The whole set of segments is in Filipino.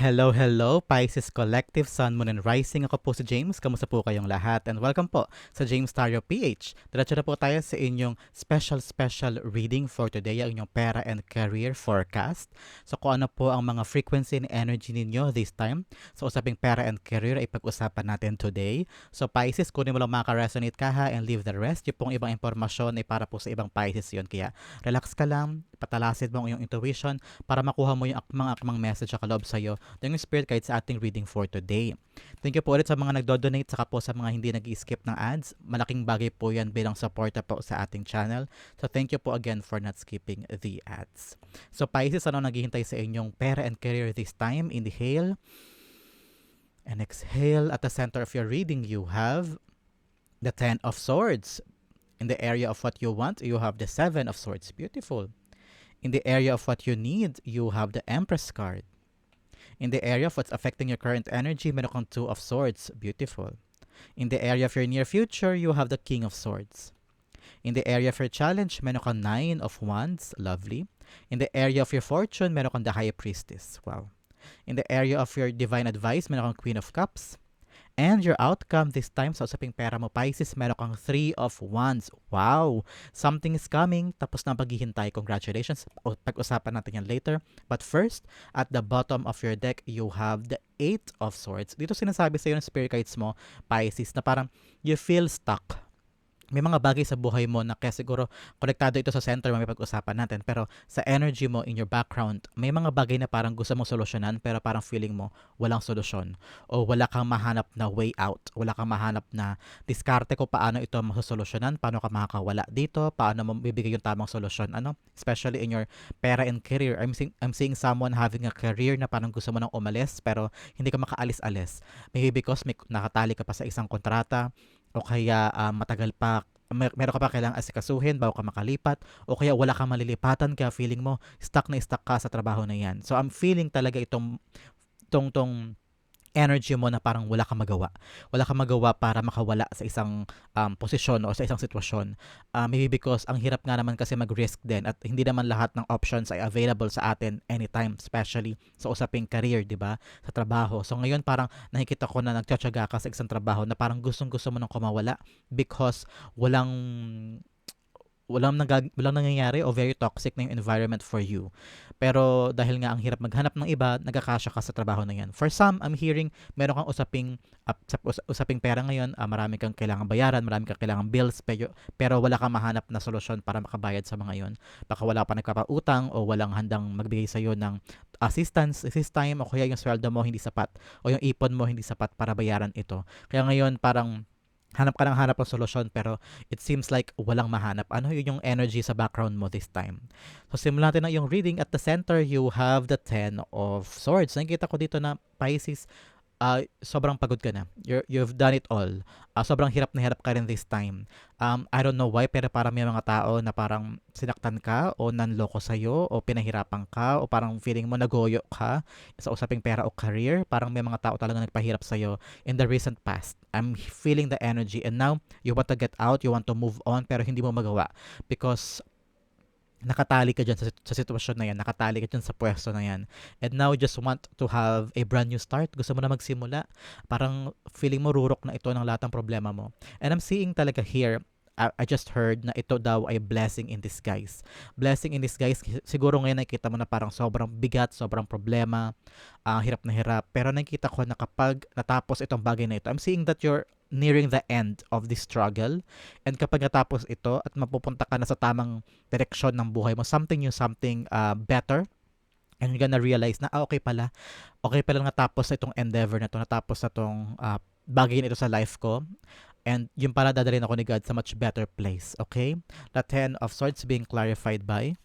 Hello, hello, Pisces Collective, Sun, Moon, and Rising. Ako po si James. Kamusta po kayong lahat? And welcome po sa James Tario PH. Diretso na po tayo sa inyong special, special reading for today, ang inyong pera and career forecast. So kung ano po ang mga frequency and energy ninyo this time. So usaping pera and career ay pag-usapan natin today. So Pisces, kunin mo lang maka-resonate ka ha and leave the rest. Yung pong ibang impormasyon ay para po sa ibang Pisces yun. Kaya relax ka lang, patalasin mo ang iyong intuition para makuha mo yung akmang-akmang message sa kaloob sa'yo ng Spirit Guide sa ating reading for today. Thank you po ulit sa mga nagdo-donate saka po sa mga hindi nag-skip ng ads. Malaking bagay po yan bilang suporta po sa ating channel. So thank you po again for not skipping the ads. So Pisces, ano naghihintay sa inyong pera and career this time? Inhale and exhale. At the center of your reading, you have the Ten of Swords. In the area of what you want, you have the Seven of Swords. Beautiful. In the area of what you need, you have the Empress card. In the area of what's affecting your current energy, meron kang Two of Swords. Beautiful. In the area of your near future, you have the King of Swords. In the area of your challenge, meron kang Nine of Wands. Lovely. In the area of your fortune, meron kang the High Priestess. Wow. In the area of your divine advice, meron kang Queen of Cups. And your outcome this time sa usaping pera mo, Pisces, meron kang 3 of Wands. Wow! Something is coming. Tapos na paghihintay. Congratulations. Pag-usapan natin yan later. But first, at the bottom of your deck, you have the 8 of Swords. Dito sinasabi sa iyo ng spirit guides mo, Pisces, na parang you feel stuck may mga bagay sa buhay mo na kaya siguro konektado ito sa center may pag-usapan natin. Pero sa energy mo in your background may mga bagay na parang gusto mo solusyonan pero parang feeling mo walang solusyon o wala kang mahanap na way out. Wala kang mahanap na diskarte ko paano ito masosolusyonan paano ka makakawala dito paano mo bibigay yung tamang solusyon ano? Especially in your pera and career. I'm seeing, I'm seeing someone having a career na parang gusto mo nang umalis pero hindi ka makaalis-alis. Maybe because may nakatali ka pa sa isang kontrata o kaya uh, matagal pa mer- meron ka pa kailangang asikasuhin bago ka makalipat o kaya wala kang malilipatan kaya feeling mo stuck na stuck ka sa trabaho na yan. So I'm feeling talaga itong tong tong energy mo na parang wala kang magawa. Wala kang magawa para makawala sa isang um, posisyon o sa isang sitwasyon. Uh, maybe because ang hirap nga naman kasi mag-risk din at hindi naman lahat ng options ay available sa atin anytime, especially sa usaping career, di ba? Sa trabaho. So ngayon parang nakikita ko na nagtsatsaga ka sa isang trabaho na parang gustong-gusto mo nang kumawala because walang walang, nagag- walang nangyayari o very toxic na yung environment for you. Pero dahil nga ang hirap maghanap ng iba, nagkakasya ka sa trabaho na yan. For some, I'm hearing meron kang usaping uh, usaping pera ngayon, uh, marami kang kailangan bayaran, marami kang kailangan bills, pero, pero wala kang mahanap na solusyon para makabayad sa mga yon. Baka wala pa nagpapautang o walang handang magbigay sa iyo ng assistance this time o kaya yung sweldo mo hindi sapat o yung ipon mo hindi sapat para bayaran ito. Kaya ngayon parang hanap ka ng hanap ng solusyon pero it seems like walang mahanap. Ano yun yung energy sa background mo this time? So simulan natin na yung reading. At the center, you have the Ten of Swords. Nakikita ko dito na Pisces, uh, sobrang pagod ka na. You're, you've done it all. Uh, sobrang hirap na hirap ka rin this time. Um, I don't know why, pero parang may mga tao na parang sinaktan ka o nanloko sa'yo o pinahirapan ka o parang feeling mo nagoyo ka sa usaping pera o career. Parang may mga tao talaga nagpahirap sa'yo in the recent past. I'm feeling the energy and now you want to get out, you want to move on pero hindi mo magawa because nakatali ka dyan sa, sa sitwasyon na yan, nakatali ka dyan sa pwesto na yan. And now, just want to have a brand new start. Gusto mo na magsimula. Parang feeling mo rurok na ito ng lahat ng problema mo. And I'm seeing talaga here, I, I just heard na ito daw ay blessing in disguise. Blessing in disguise, siguro ngayon nakikita mo na parang sobrang bigat, sobrang problema, uh, hirap na hirap. Pero nakikita ko na kapag natapos itong bagay na ito, I'm seeing that you're nearing the end of the struggle. And kapag natapos ito at mapupunta ka na sa tamang direksyon ng buhay mo, something new, something uh, better, and you're gonna realize na, ah, okay pala, okay pala natapos na itong endeavor na to, natapos na itong uh, bagay na ito sa life ko. And yung pala dadalhin ako ni God sa much better place, okay? The Ten of Swords being clarified by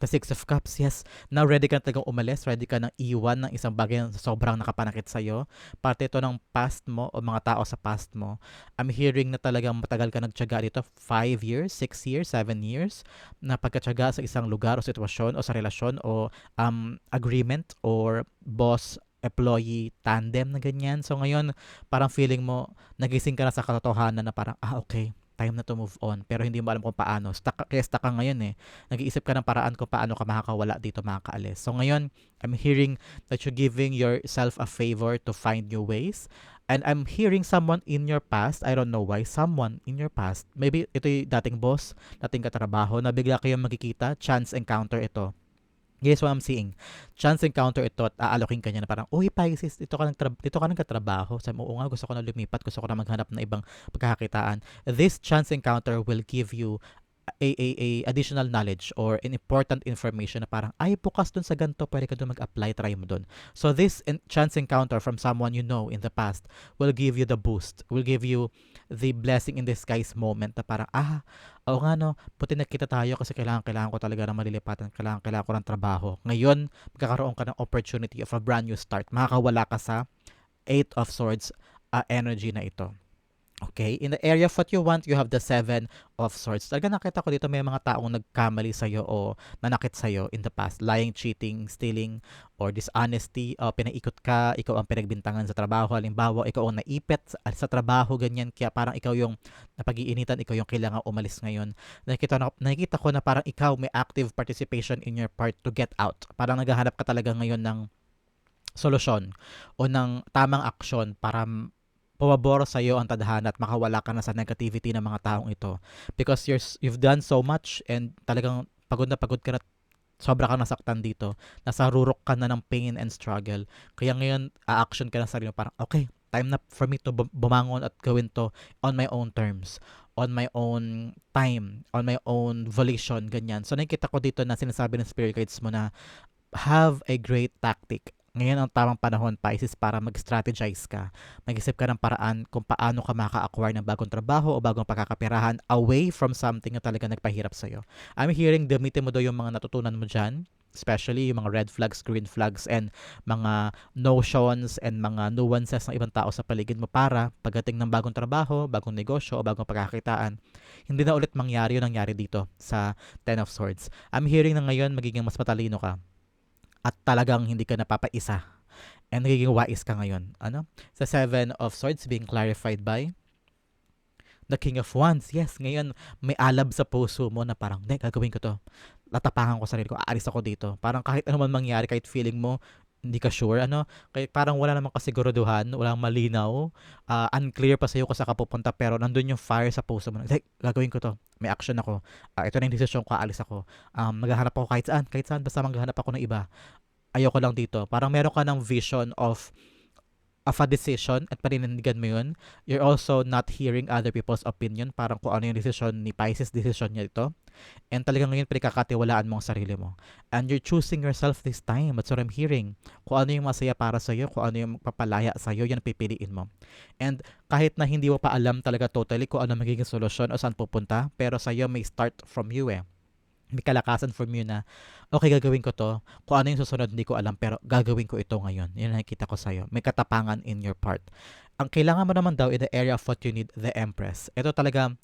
The Six of Cups, yes. Now, ready ka na talagang umalis. Ready ka nang iwan ng isang bagay na sobrang nakapanakit sa'yo. Parte ito ng past mo o mga tao sa past mo. I'm hearing na talagang matagal ka nagtyaga dito. 5 years, 6 years, 7 years na pagkatyaga sa isang lugar o sitwasyon o sa relasyon o um, agreement or boss employee tandem na ganyan. So ngayon, parang feeling mo, nagising ka na sa katotohanan na parang, ah okay, time na to move on pero hindi mo alam kung paano. Stuck, ka- kaya stuck ka ngayon eh. Nag-iisip ka ng paraan kung paano ka makakawala dito, makakaalis. So ngayon, I'm hearing that you're giving yourself a favor to find new ways. And I'm hearing someone in your past, I don't know why, someone in your past, maybe ito yung dating boss, dating katrabaho, na bigla kayong magkikita, chance encounter ito. Yes, what I'm seeing. Chance encounter ito at aalokin ka niya na parang, Uy, Pisces, dito ka, ng tra- dito ka ng katrabaho. Sabi mo, nga, gusto ko na lumipat, gusto ko na maghanap ng ibang pagkakakitaan. This chance encounter will give you a, a, a additional knowledge or an important information na parang, ay, bukas dun sa ganito, pwede ka dun mag-apply, try mo dun. So this en- chance encounter from someone you know in the past will give you the boost, will give you the blessing in disguise moment na parang, ah, oo nga no, puti nakita tayo kasi kailangan, kailangan ko talaga ng malilipatan, kailangan, kailangan ko ng trabaho. Ngayon, magkakaroon ka ng opportunity of a brand new start. Makakawala ka sa Eight of Swords uh, energy na ito. Okay, in the area of what you want, you have the Seven of Swords. Talaga nakita ko dito may mga taong nagkamali sa'yo o nanakit sa'yo in the past. Lying, cheating, stealing, or dishonesty. O pinaikot ka, ikaw ang pinagbintangan sa trabaho. Halimbawa, ikaw ang naipit sa, sa trabaho, ganyan. Kaya parang ikaw yung napag-iinitan, ikaw yung kailangan umalis ngayon. Nakikita, na, nakikita ko na parang ikaw may active participation in your part to get out. Parang naghahanap ka talaga ngayon ng solusyon o ng tamang aksyon para pumabor sa iyo ang tadhana at makawala ka na sa negativity ng mga taong ito. Because you're, you've done so much and talagang pagod na pagod ka na sobra kang nasaktan dito nasa rurok ka na ng pain and struggle. Kaya ngayon a-action ka na sa sarili parang okay time na for me to bum- bumangon at gawin to on my own terms on my own time on my own volition ganyan. So nakikita ko dito na sinasabi ng spirit guides mo na have a great tactic ngayon ang tamang panahon, Pisces, para mag-strategize ka. Mag-isip ka ng paraan kung paano ka maka-acquire ng bagong trabaho o bagong pagkakapirahan away from something na talaga nagpahirap sa'yo. I'm hearing gamitin mo daw yung mga natutunan mo dyan, especially yung mga red flags, green flags, and mga notions and mga nuances ng ibang tao sa paligid mo para pagdating ng bagong trabaho, bagong negosyo o bagong pagkakitaan, hindi na ulit mangyari yung nangyari dito sa Ten of Swords. I'm hearing na ngayon magiging mas matalino ka at talagang hindi ka napapaisa and nagiging wise ka ngayon. Ano? Sa Seven of Swords being clarified by the King of Wands. Yes, ngayon may alab sa puso mo na parang, hindi, gagawin ko to. Latapakan ko sarili ko, aalis ako dito. Parang kahit ano man mangyari, kahit feeling mo, hindi ka sure, ano, kahit parang wala namang kasiguraduhan, walang malinaw, ah, unclear pa sa'yo kung saan ka pupunta, pero nandun yung fire sa puso mo. Like, gagawin ko to. May action ako. Ah, ito na yung desisyon ko, aalis ako. Um, maghahanap ako kahit saan, kahit saan, basta maghahanap ako ng iba. Ayoko lang dito. Parang meron ka ng vision of of a decision at paninindigan mo yun. You're also not hearing other people's opinion. Parang kung ano yung decision ni Pisces, decision niya ito. And talagang ngayon pinagkakatiwalaan mo ang sarili mo. And you're choosing yourself this time. That's what I'm hearing. Kung ano yung masaya para sa'yo, kung ano yung magpapalaya sa'yo, yan pipiliin mo. And kahit na hindi mo pa alam talaga totally kung ano magiging solusyon o saan pupunta, pero sa'yo may start from you eh may kalakasan from you na, okay, gagawin ko to. Kung ano yung susunod, hindi ko alam, pero gagawin ko ito ngayon. Yun nakikita ko sa'yo. May katapangan in your part. Ang kailangan mo naman daw in the area of what you need, the Empress. Ito talaga,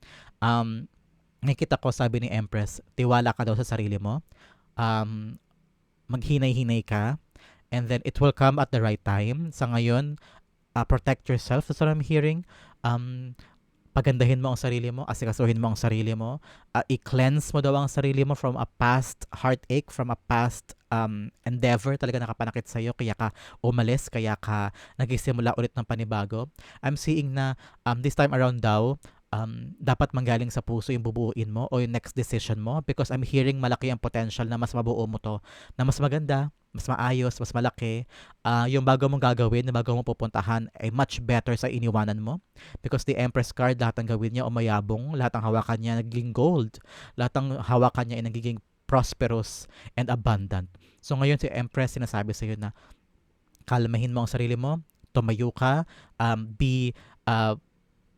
um, nakikita ko, sabi ni Empress, tiwala ka daw sa sarili mo. Um, maghinay-hinay ka. And then, it will come at the right time. Sa ngayon, uh, protect yourself. That's what I'm hearing. Um, pagandahin mo ang sarili mo, asikasuhin mo ang sarili mo, uh, i-cleanse mo daw ang sarili mo from a past heartache, from a past um, endeavor, talaga nakapanakit sa'yo, kaya ka umalis, kaya ka nagsisimula ulit ng panibago. I'm seeing na um, this time around daw, um, dapat manggaling sa puso yung bubuuin mo o yung next decision mo because I'm hearing malaki ang potential na mas mabuo mo to, na mas maganda, mas maayos, mas malaki, uh, yung bago mong gagawin, yung bago mong pupuntahan ay much better sa iniwanan mo. Because the Empress card, lahat ng gawin niya umayabong, lahat ng hawakan niya nagiging gold, lahat ng hawakan niya ay nagiging prosperous and abundant. So ngayon si Empress sinasabi sa iyo na kalmahin mo ang sarili mo, tumayo ka, um, be, uh,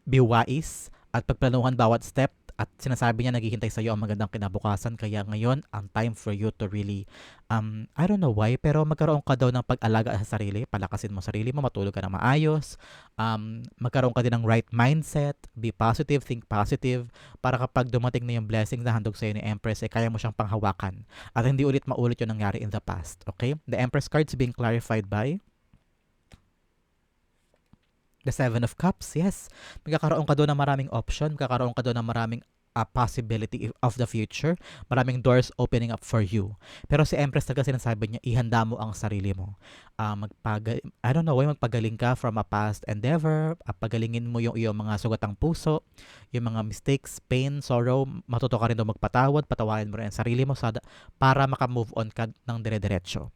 be wise, at pagplanuhan bawat step at sinasabi niya naghihintay sa iyo ang magandang kinabukasan. Kaya ngayon ang time for you to really um I don't know why pero magkaroon ka daw ng pag-alaga sa sarili. Palakasin mo sarili mo matulog ka ng maayos. Um magkaroon ka din ng right mindset. Be positive think positive. Para kapag dumating na yung blessing na handog sa iyo ni Empress eh kaya mo siyang panghawakan. At hindi ulit maulit yung nangyari in the past okay? The Empress cards being clarified by The Seven of Cups, yes. Magkakaroon ka doon ng maraming option, magkakaroon ka doon ng maraming uh, possibility of the future. Maraming doors opening up for you. Pero si Empress talaga sinasabi niya, ihanda mo ang sarili mo. Uh, magpag I don't know, magpagaling ka from a past endeavor, uh, pagalingin mo yung iyong mga sugatang puso, yung mga mistakes, pain, sorrow, matuto ka rin daw magpatawad, patawarin mo rin ang sarili mo sa, para makamove on ka ng dire-diretso.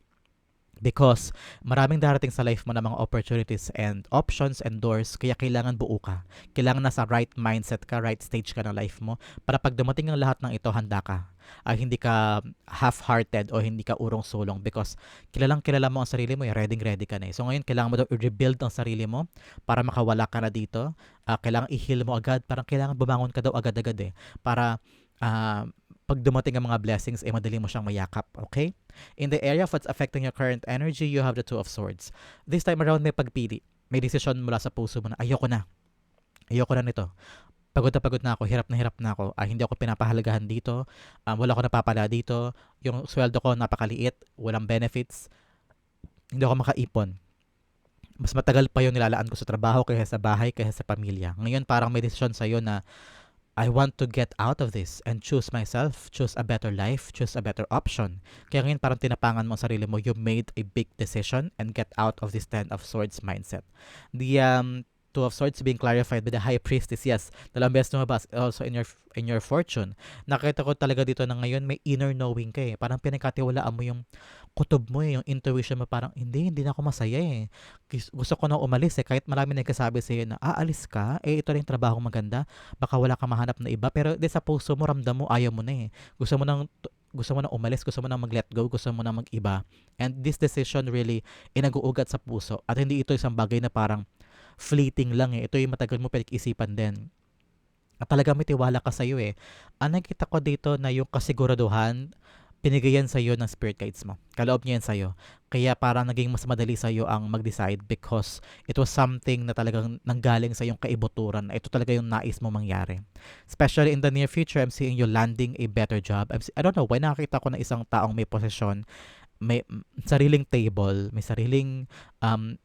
Because maraming darating sa life mo na mga opportunities and options and doors, kaya kailangan buo ka. Kailangan nasa right mindset ka, right stage ka ng life mo, para pag dumating ang lahat ng ito, handa ka. Uh, hindi ka half-hearted o hindi ka urong-sulong because kilalang kilala mo ang sarili mo, ready ready ka na eh. So ngayon, kailangan mo daw i-rebuild ang sarili mo para makawala ka na dito. Uh, kailangan i-heal mo agad, parang kailangan bumangon ka daw agad-agad eh. Para uh, pag dumating ang mga blessings, eh madali mo siyang mayakap, okay? In the area of what's affecting your current energy, you have the Two of Swords. This time around, may pagpili. May decision mula sa puso mo na, ayoko na. Ayoko na nito. Pagod na pagod na ako, hirap na hirap na ako. Ah, hindi ako pinapahalagahan dito. Um, wala ako napapala dito. Yung sweldo ko napakaliit, walang benefits. Hindi ako makaipon mas matagal pa yung nilalaan ko sa trabaho kaysa sa bahay kaysa sa pamilya. Ngayon parang may decision sa'yo na I want to get out of this and choose myself, choose a better life, choose a better option. Kaya ngayon parang tinapangan mo ang sarili mo, you made a big decision and get out of this Ten of Swords mindset. The um, Two of Swords being clarified by the High Priestess, yes, dalawang beses lumabas also in your in your fortune. Nakita ko talaga dito na ngayon may inner knowing ka eh. Parang pinagkatiwalaan mo yung kutob mo eh, yung intuition mo parang hindi, hindi na ako masaya eh. Gusto ko na umalis eh. Kahit marami nagkasabi sa iyo na aalis ka, eh ito rin trabaho maganda. Baka wala kang mahanap na iba. Pero di sa puso mo, ramdam mo, ayaw mo na eh. Gusto mo nang gusto mo na umalis, gusto mo na mag-let go, gusto mo na mag-iba. And this decision really inaguugat sa puso. At hindi ito isang bagay na parang fleeting lang eh. Ito yung matagal mo pinag-isipan din. At talaga may tiwala ka sa iyo eh. Ang nakita ko dito na yung kasiguraduhan, pinigayan sa iyo ng spirit guides mo. Kaloob niya yan sa iyo. Kaya parang naging mas madali sa iyo ang mag-decide because it was something na talagang nanggaling sa iyong kaibuturan. Ito talaga yung nais mo mangyari. Especially in the near future, I'm seeing you landing a better job. I'm, I don't know, why nakakita ko na isang taong may posisyon, may sariling table, may sariling um,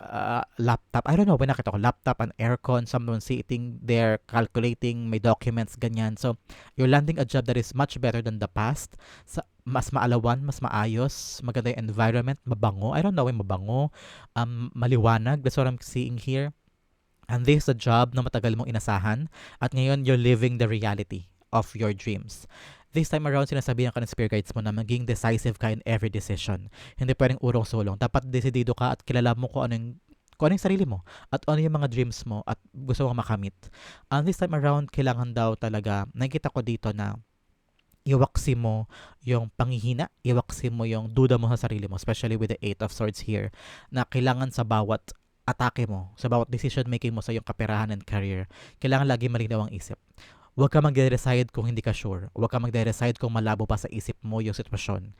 uh, laptop. I don't know, when nakita ko laptop and aircon, someone sitting there calculating, may documents, ganyan. So, you're landing a job that is much better than the past. Sa, mas maalawan, mas maayos, maganda yung environment, mabango. I don't know, mabango, um, maliwanag. That's what I'm seeing here. And this is a job na matagal mong inasahan at ngayon you're living the reality of your dreams. This time around, sinasabihan ka ng spirit guides mo na maging decisive ka in every decision. Hindi pwedeng urong-sulong. Dapat desidido ka at kilala mo kung anong kung ano yung sarili mo at ano yung mga dreams mo at gusto mong makamit. And this time around, kailangan daw talaga, nakikita ko dito na iwaksi mo yung panghihina, iwaksi mo yung duda mo sa sarili mo, especially with the Eight of Swords here, na kailangan sa bawat atake mo, sa bawat decision making mo sa iyong kaperahan and career, kailangan lagi malinaw ang isip. Huwag ka magde-decide kung hindi ka sure. Huwag ka magde-decide kung malabo pa sa isip mo yung sitwasyon.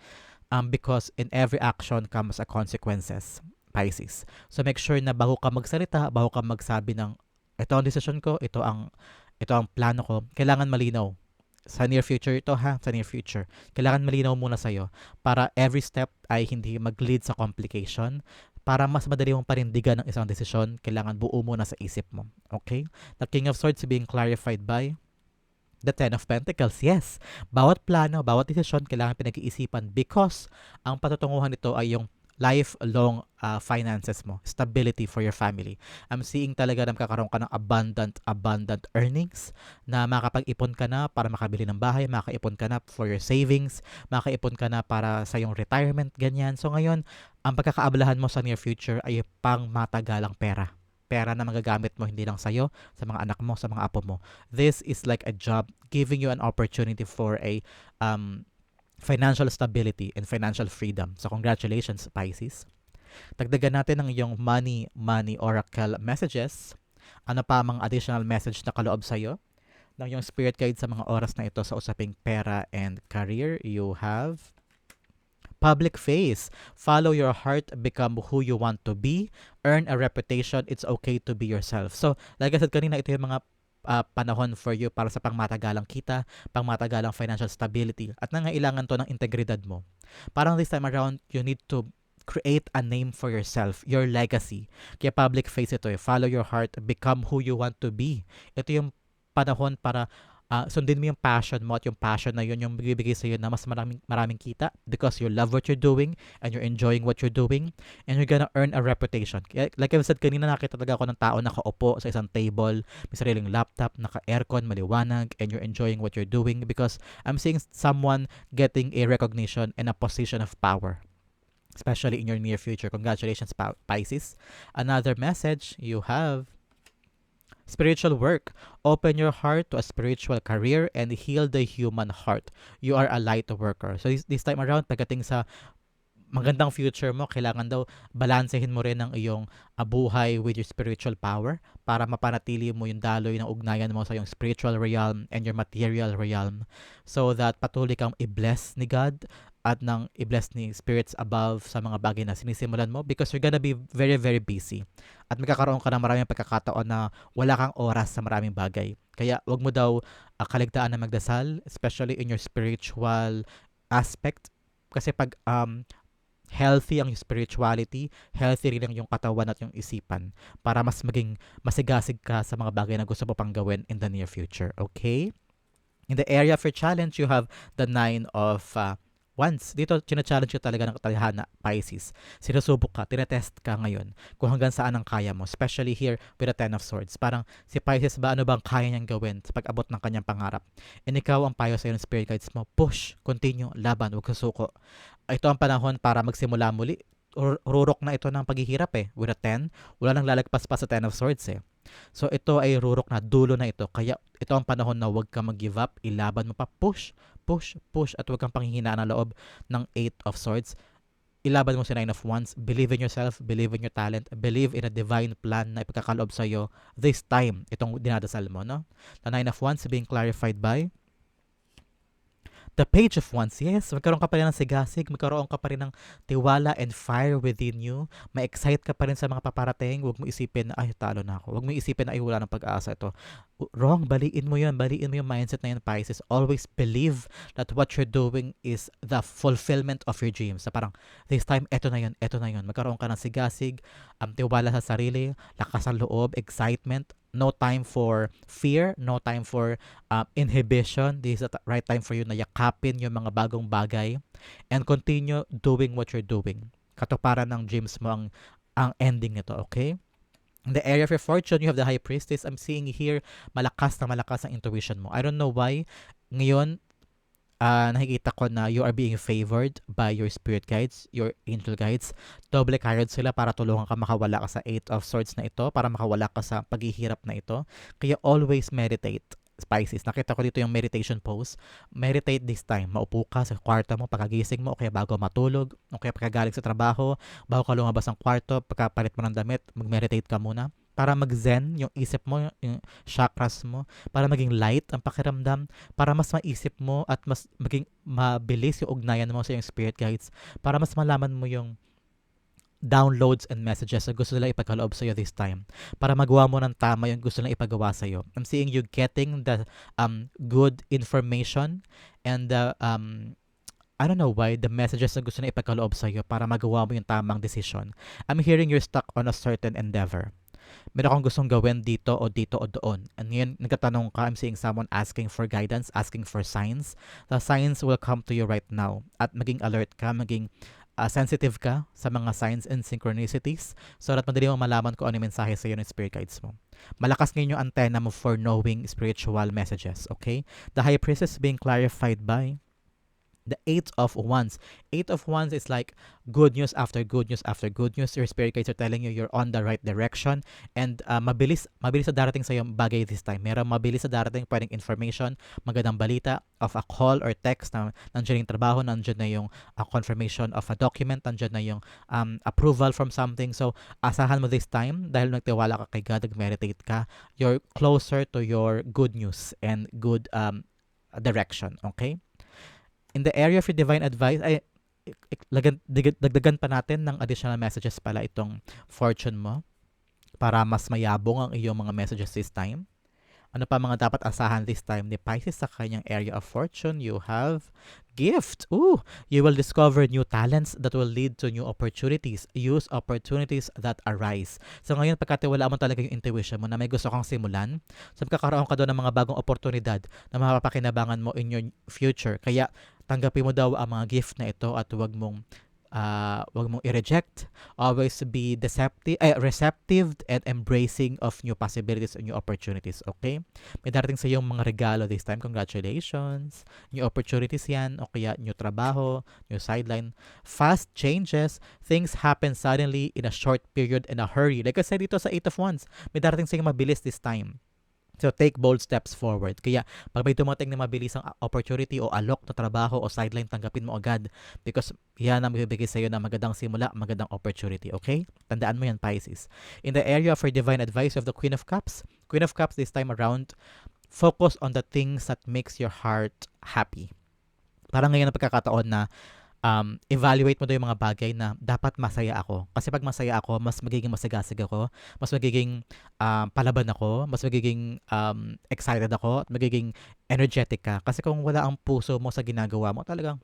Um, because in every action comes a consequences. Pisces. So make sure na bago ka magsalita, bago ka magsabi ng ito ang decision ko, ito ang ito ang plano ko, kailangan malinaw. Sa near future ito ha, sa near future. Kailangan malinaw muna sa'yo para every step ay hindi mag-lead sa complication. Para mas madali mong parindigan ng isang desisyon, kailangan buo muna sa isip mo. Okay? The King of Swords being clarified by The Ten of Pentacles, yes. Bawat plano, bawat desisyon kailangan pinag-iisipan because ang patutunguhan nito ay yung lifelong uh, finances mo, stability for your family. I'm seeing talaga na makakaroon ka ng abundant, abundant earnings na makapag-ipon ka na para makabili ng bahay, makaipon ka na for your savings, makaipon ka na para sa yung retirement, ganyan. So ngayon, ang pagkakaabalahan mo sa near future ay pang matagalang pera pera na magagamit mo hindi lang sa'yo, sa mga anak mo, sa mga apo mo. This is like a job giving you an opportunity for a um, financial stability and financial freedom. So congratulations Pisces. Dagdagan natin ang iyong money, money oracle messages. Ano pa mga additional message na kaloob sa'yo? ng yung spirit guide sa mga oras na ito sa usaping pera and career. You have public face. Follow your heart, become who you want to be, earn a reputation, it's okay to be yourself. So, like I said kanina, ito yung mga uh, panahon for you para sa pangmatagalang kita, pangmatagalang financial stability, at nangailangan to ng integridad mo. Parang this time around, you need to create a name for yourself, your legacy. Kaya public face ito eh. Follow your heart, become who you want to be. Ito yung panahon para uh, sundin mo yung passion mo at yung passion na yun yung bibigay sa iyo na mas maraming, maraming kita because you love what you're doing and you're enjoying what you're doing and you're gonna earn a reputation. Like I've said kanina, nakita talaga ako ng tao nakaupo sa isang table, may sariling laptop, naka-aircon, maliwanag, and you're enjoying what you're doing because I'm seeing someone getting a recognition and a position of power especially in your near future. Congratulations, Pisces. Another message you have Spiritual work. Open your heart to a spiritual career and heal the human heart. You are a light worker. So this, this time around, pagdating sa magandang future mo, kailangan daw balansehin mo rin ang iyong abuhay with your spiritual power para mapanatili mo yung daloy ng ugnayan mo sa yung spiritual realm and your material realm so that patuloy kang i-bless ni God at ng i-bless ni spirits above sa mga bagay na sinisimulan mo because you're gonna be very, very busy. At magkakaroon ka ng maraming pagkakataon na wala kang oras sa maraming bagay. Kaya wag mo daw uh, kaligtaan na magdasal, especially in your spiritual aspect. Kasi pag um, healthy ang spirituality, healthy rin ang yung katawan at yung isipan para mas maging masigasig ka sa mga bagay na gusto mo pang gawin in the near future. Okay? In the area of your challenge, you have the nine of uh, once, dito, china-challenge ka talaga ng katahana, Pisces. Sinusubok ka, tinetest ka ngayon kung hanggang saan ang kaya mo. Especially here with the Ten of Swords. Parang si Pisces ba, ano bang kaya niyang gawin sa pag-abot ng kanyang pangarap? And ikaw ang payo sa ng spirit guides mo. Push, continue, laban, huwag susuko. Ito ang panahon para magsimula muli. Rurok na ito ng paghihirap eh. With a 10, wala nang lalagpas pa sa Ten of Swords eh. So ito ay rurok na dulo na ito. Kaya ito ang panahon na huwag ka mag-give up, ilaban mo pa, push, push, push at huwag kang panghihinaan ng loob ng Eight of Swords. Ilaban mo si Nine of Wands. Believe in yourself, believe in your talent, believe in a divine plan na ipagkakaloob sa iyo this time. Itong dinadasal mo, no? The Nine of Wands being clarified by The page of wands, yes, magkaroon ka pa rin ng sigasig, magkaroon ka pa rin ng tiwala and fire within you. Ma-excite ka pa rin sa mga paparating. Huwag mo isipin na, ay, talo na ako. Huwag mo isipin na, ay, wala ng pag-asa ito. Wrong, baliin mo yun. Baliin mo yung mindset na yun, Pisces. Always believe that what you're doing is the fulfillment of your dreams. Sa parang, this time, eto na yun, eto na yun. Magkaroon ka ng sigasig, um, tiwala sa sarili, lakas ang loob, excitement, no time for fear, no time for uh, inhibition. This is the right time for you na yakapin yung mga bagong bagay and continue doing what you're doing. Katuparan ng dreams mo ang, ang ending nito, okay? In the area of your fortune, you have the high priestess. I'm seeing here, malakas na malakas ang intuition mo. I don't know why. Ngayon, uh, nakikita ko na you are being favored by your spirit guides, your angel guides. Double carried sila para tulungan ka makawala ka sa Eight of Swords na ito, para makawala ka sa paghihirap na ito. Kaya always meditate. Spices. Nakita ko dito yung meditation pose. Meditate this time. Maupo ka sa kwarto mo pagkagising mo o kaya bago matulog o kaya pagkagaling sa trabaho, bago ka lumabas ng kwarto, pagkapalit mo ng damit, mag-meditate ka muna para mag-zen yung isip mo, yung chakras mo, para maging light ang pakiramdam, para mas maisip mo at mas maging mabilis yung ugnayan mo sa yung spirit guides, para mas malaman mo yung downloads and messages na gusto nila ipagkaloob sa iyo this time para magawa mo ng tama yung gusto nila ipagawa sa iyo. I'm seeing you getting the um, good information and the um, I don't know why the messages na gusto na ipagkaloob sa iyo para magawa mo yung tamang decision. I'm hearing you're stuck on a certain endeavor meron kang gustong gawin dito o dito o doon. And ngayon, nagtatanong ka, I'm seeing someone asking for guidance, asking for signs. The signs will come to you right now. At maging alert ka, maging uh, sensitive ka sa mga signs and synchronicities so that madali mo malaman kung ano mensahe sa iyo ng spirit guides mo. Malakas ngayon yung antenna mo for knowing spiritual messages, okay? The high priestess being clarified by the eight of wands. Eight of wands is like good news after good news after good news. Your spirit guides are telling you you're on the right direction and uh, mabilis mabilis sa darating sa iyo bagay this time. Meron mabilis sa darating pwedeng information, magandang balita of a call or text na nandiyan yung trabaho, nandiyan na yung uh, confirmation of a document, nandiyan na yung um, approval from something. So, asahan mo this time dahil nagtiwala ka kay God, nag-meditate ka, you're closer to your good news and good um, direction. Okay? In the area of your divine advice, ay, dagdagan pa natin ng additional messages pala itong fortune mo para mas mayabong ang iyong mga messages this time. Ano pa mga dapat asahan this time ni Pisces sa kanyang area of fortune? You have gift. Ooh, you will discover new talents that will lead to new opportunities. Use opportunities that arise. So ngayon, pagkatiwala mo talaga yung intuition mo na may gusto kang simulan, so magkakaroon ka doon ng mga bagong oportunidad na mapapakinabangan mo in your future. Kaya tanggapin mo daw ang mga gift na ito at huwag mong uh, wag mong i-reject. Always be deceptive, eh, receptive and embracing of new possibilities and new opportunities. Okay? May darating sa iyong mga regalo this time. Congratulations. New opportunities yan. O kaya new trabaho, new sideline. Fast changes. Things happen suddenly in a short period in a hurry. Like I said dito sa 8 of Wands, may darating sa iyong mabilis this time. So, take bold steps forward. Kaya, pag may dumating na mabilisang opportunity o alok na trabaho o sideline, tanggapin mo agad because yan ang bibigay sa iyo ng magandang simula, magandang opportunity. Okay? Tandaan mo yan, Pisces. In the area for divine advice of the Queen of Cups, Queen of Cups this time around, focus on the things that makes your heart happy. Parang ngayon ang pagkakataon na um, evaluate mo daw yung mga bagay na dapat masaya ako. Kasi pag masaya ako, mas magiging masigasig ako, mas magiging um, palaban ako, mas magiging um, excited ako, at magiging energetic ka. Kasi kung wala ang puso mo sa ginagawa mo, talagang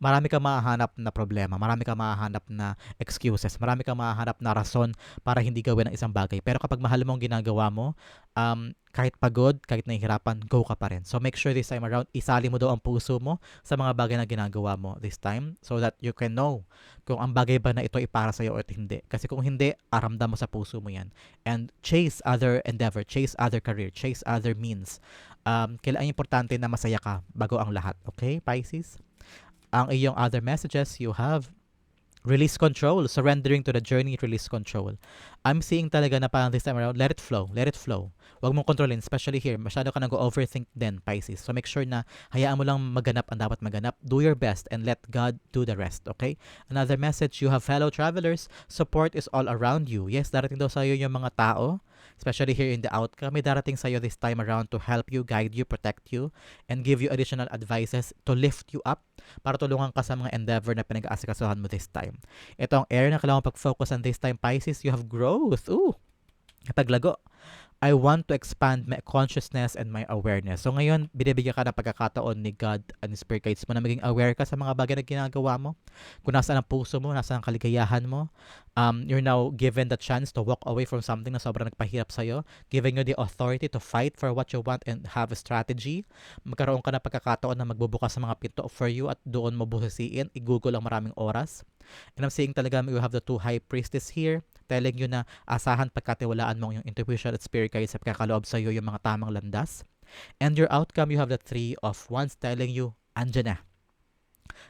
marami kang mahahanap na problema, marami kang mahahanap na excuses, marami kang mahahanap na rason para hindi gawin ang isang bagay. Pero kapag mahal mo ang ginagawa mo, um, kahit pagod, kahit nahihirapan, go ka pa rin. So make sure this time around, isali mo daw ang puso mo sa mga bagay na ginagawa mo this time so that you can know kung ang bagay ba na ito ay para sa'yo o hindi. Kasi kung hindi, aramdam mo sa puso mo yan. And chase other endeavor, chase other career, chase other means. Um, kailangan importante na masaya ka bago ang lahat. Okay, Pisces? Ang iyong other messages, you have release control, surrendering to the journey, release control. I'm seeing talaga na parang this time around, let it flow, let it flow. Huwag mong kontrolin, especially here, masyado ka nag-overthink din, Pisces. So make sure na hayaan mo lang maganap ang dapat maganap. Do your best and let God do the rest, okay? Another message, you have fellow travelers, support is all around you. Yes, darating daw sa iyo yung mga tao, especially here in the outcome, may darating sa iyo this time around to help you, guide you, protect you, and give you additional advices to lift you up para tulungan ka sa mga endeavor na pinag-aasikasuhan mo this time. Ito ang area na kailangan pag-focus on this time, Pisces, you have growth. Ooh, Paglago, I want to expand my consciousness and my awareness. So ngayon, binibigyan ka ng pagkakataon ni God and Spirit Guides mo na maging aware ka sa mga bagay na ginagawa mo. Kung nasaan ang puso mo, nasaan ang kaligayahan mo. Um, you're now given the chance to walk away from something na sobrang nagpahirap sa'yo. Giving you the authority to fight for what you want and have a strategy. Magkaroon ka ng pagkakataon na magbubukas sa mga pinto for you at doon mo busisiin. I-google ang maraming oras. And I'm seeing talaga you have the two high priestess here telling you na asahan pagkatiwalaan mo yung intuition at spirit guides sa pagkakaloob sa iyo yung mga tamang landas. And your outcome, you have the three of wands telling you, andyan na.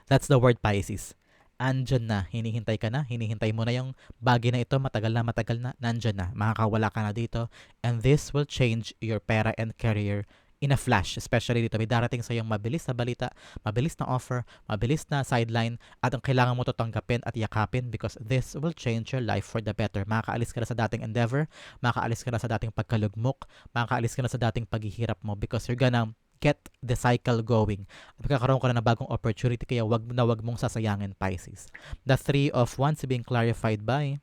That's the word Pisces. Andyan na, hinihintay ka na, hinihintay mo na yung bagay na ito, matagal na, matagal na, nandyan na, makakawala ka na dito. And this will change your pera and career in a flash, especially dito, may darating sa iyong mabilis na balita, mabilis na offer, mabilis na sideline, at ang kailangan mo to tanggapin at yakapin because this will change your life for the better. Makakaalis ka na sa dating endeavor, makakaalis ka na sa dating pagkalugmok, makakaalis ka na sa dating paghihirap mo because you're gonna get the cycle going. Magkakaroon ka na ng bagong opportunity kaya wag na wag mong sasayangin Pisces. The three of wands being clarified by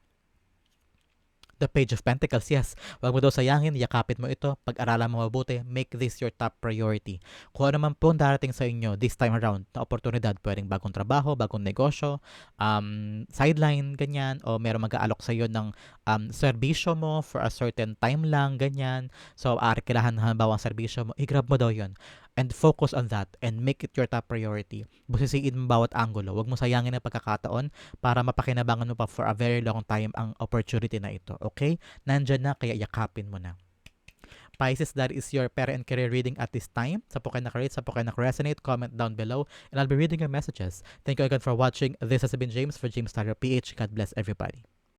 The Page of Pentacles, yes. Huwag mo daw sayangin, yakapit mo ito, pag-aralan mo mabuti, make this your top priority. Kung ano man po darating sa inyo this time around na oportunidad, pwedeng bagong trabaho, bagong negosyo, um, sideline, ganyan, o meron mag-aalok sa iyo ng um, serbisyo mo for a certain time lang, ganyan. So, aarkilahan halimbawa ang serbisyo mo, i-grab mo daw yun and focus on that and make it your top priority. Busisiin mo bawat angulo. Huwag mo sayangin ang pagkakataon para mapakinabangan mo pa for a very long time ang opportunity na ito. Okay? Nandyan na, kaya yakapin mo na. Pisces, that is your pera and career reading at this time. Sa po kayo nakarate, sa po kayo resonate comment down below, and I'll be reading your messages. Thank you again for watching. This has been James for James Tyler PH. God bless everybody.